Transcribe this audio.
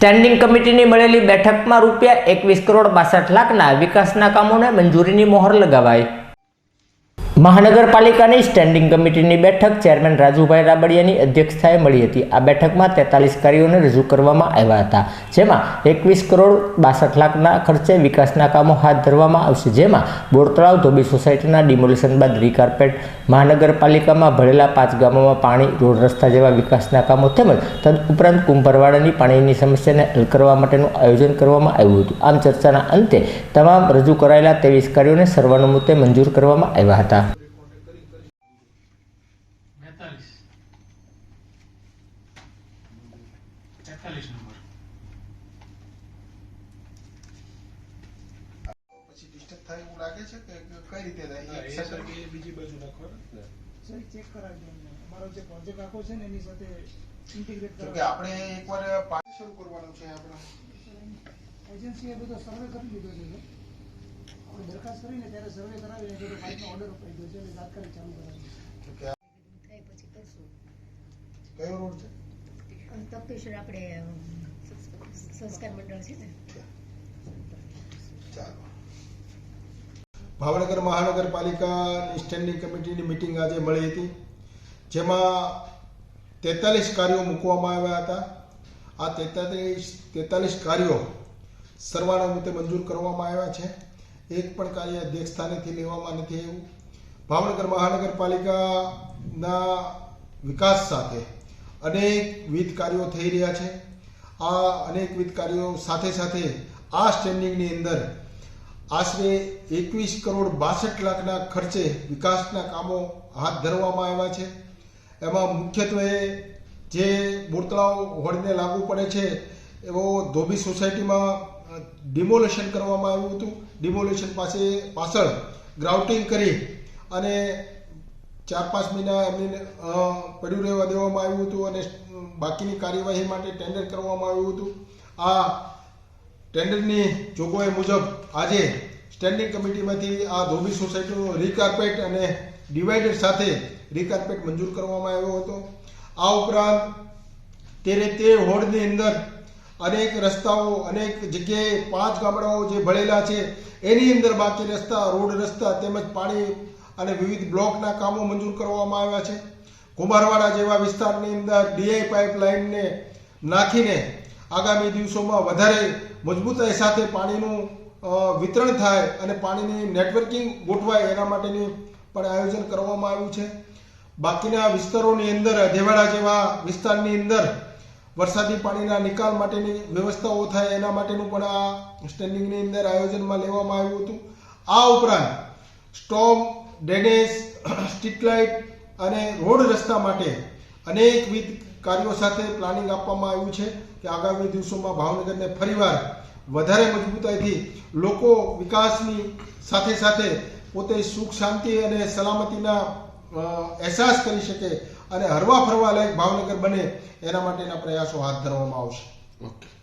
Standing કમિટીની મળેલી બેઠકમાં રૂપિયા એકવીસ કરોડ બાસઠ લાખના વિકાસના કામોને મંજૂરીની મોહર લગાવાઈ. મહાનગરપાલિકાની સ્ટેન્ડિંગ કમિટીની બેઠક ચેરમેન રાજુભાઈ રાબડિયાની અધ્યક્ષતાએ મળી હતી. આ બેઠકમાં તેતાલીસ કાર્યોને રજૂ કરવામાં આવ્યા હતા. જેમાં એકવીસ કરોડ બાસઠ લાખના ખર્ચે વિકાસના કામો હાથ ધરવામાં આવશે. જેમાં બોરતળાવ, ધોબી સોસાયટીના ડિમોલિશન બાદ રીકાર્પેટ, મહાનગરપાલિકામાં ભરેલા પાંચ ગામોમાં પાણી, રોડ રસ્તા જેવા વિકાસના કામો તેમજ તદ ઉપરાંત કુંભરવાડાની પાણીની સમસ્યાને હલ કરવા માટેનું આયોજન કરવામાં આવ્યું હતું. આમ ચર્ચાના અંતે તમામ રજૂ કરાયેલા ત્રેવીસ કાર્યોને સર્વાનુમતે મંજૂર કરવામાં આવ્યા હતા. બેતાલીસ તેતાલીસ નંબર પછી ડિસ્ટર્બ થાય એવું લાગે છે કે કે કઈ રીતે થાય? હા, એક એ second- સરખી બીજી બાજુ રાખવાનું ને. સર ચેક કરાવી દો અમને. અમારો જે પ્રોજેક્ટ આખો છે ને એની સાથે ઇન્ટિગ્રેટ તો કે કરાવી. આપણે એકવાર પાણી શરૂ કરવાનું છે આપણે. એજન્સીએ બધો સર્વે કરી લીધો છે સર. આપણે દરખાસ્ત કરીને ત્યારે સર્વે કરાવીને બધો પાઇપનો ઓર્ડર અપાઈ ગયો છે એટલે તાત્કાલિક ચાલુ કરાવી તો કે આ થાય પછી કરશું કયો રોડ છે? તપેશ્વર આપણે સંસ્કાર મંડળ છે ને. ચાલો. ભાવનગર મહાનગરપાલિકાની સ્ટેન્ડિંગ કમિટીની મિટિંગ આજે મળી હતી જેમાં તેતાલીસ કાર્યો મૂકવામાં આવ્યા હતા. આ તેતાલીસ તેતાલીસ કાર્યો સર્વાનુમતે મંજૂર કરવામાં આવ્યા છે. એક પણ કાર્ય અધ્યક્ષ સ્થાનેથી લેવામાં નથી આવ્યું. ભાવનગર મહાનગરપાલિકાના વિકાસ સાથે અનેકવિધ કાર્યો થઈ રહ્યા છે. આ અનેકવિધ કાર્યો સાથે સાથે આ સ્ટેન્ડિંગની અંદર આશરે એકવીસ કરોડ બાસઠ લાખના ખર્ચે વિકાસના કામો હાથ ધરવામાં આવ્યા છે. એમાં મુખ્યત્વે જે બોરતળાવ હોડને લાગુ પડે છે, એવો ધોબી સોસાયટીમાં ડિમોલેશન કરવામાં આવ્યું હતું. ડિમોલેશન પાસે પાછળ ગ્રાઉટિંગ કરી અને ચાર પાંચ મહિના એમને પડ્યું રહેવા દેવામાં આવ્યું હતું અને બાકીની કાર્યવાહી માટે ટેન્ડર કરવામાં આવ્યું હતું. આ ટેન્ડરની જોગવાઈ મુજબ આજે સ્ટેન્ડિંગ કમિટીમાંથી આ ધોબી સોસાયટીનો રીકાર્પેટ અને ડિવાઈડર સાથે રીકાર્પેટ મંજૂર કરવામાં આવ્યો હતો. આ ઉપરાંત તેરે તે હોડની અંદર અનેક રસ્તાઓ, અનેક જગ્યાએ પાંચ ગામડાઓ જે ભળેલા છે, એની અંદર બાકી રસ્તા, રોડ રસ્તા તેમજ પાણી અને વિવિધ બ્લોકના કામો મંજૂર કરવામાં આવ્યા છે. કુંભારવાડા જેવા વિસ્તારની અંદર ડીઆઈ પાઇપલાઇનને નાખીને આગામી દિવસોમાં વધારે મજબૂતાઈ સાથે પાણીનું વિતરણ થાય અને પાણીની નેટવર્કિંગ ગોઠવાય એના માટેની પણ આયોજન કરવામાં આવ્યું છે. બાકીના વિસ્તારોની અંદર, અધેવાડા જેવા વિસ્તારની અંદર વરસાદી પાણીના નિકાલ માટેની વ્યવસ્થાઓ થાય એના માટેનું પણ આ સ્ટેન્ડિંગની અંદર આયોજનમાં લેવામાં આવ્યું હતું. આ ઉપરાંત સ્ટોમ ડ્રેનેજ સ્ટ્રીટ લાઇટ અને રોડ રસ્તા માટે અનેકવિધ કાર્યો સાથે પ્લાનિંગ આપવામાં આવ્યું છે કે આગામી દિવસોમાં ભાવનગરને ફરીવાર વધારે મજબૂતાઈથી લોકો વિકાસની સાથે સાથે પોતે સુખ, શાંતિ અને સલામતીના અહેસાસ કરી શકે અને હરવા ફરવા લાયક ભાવનગર બને એના માટેના પ્રયાસો હાથ ધરવામાં આવશે. ઓકે.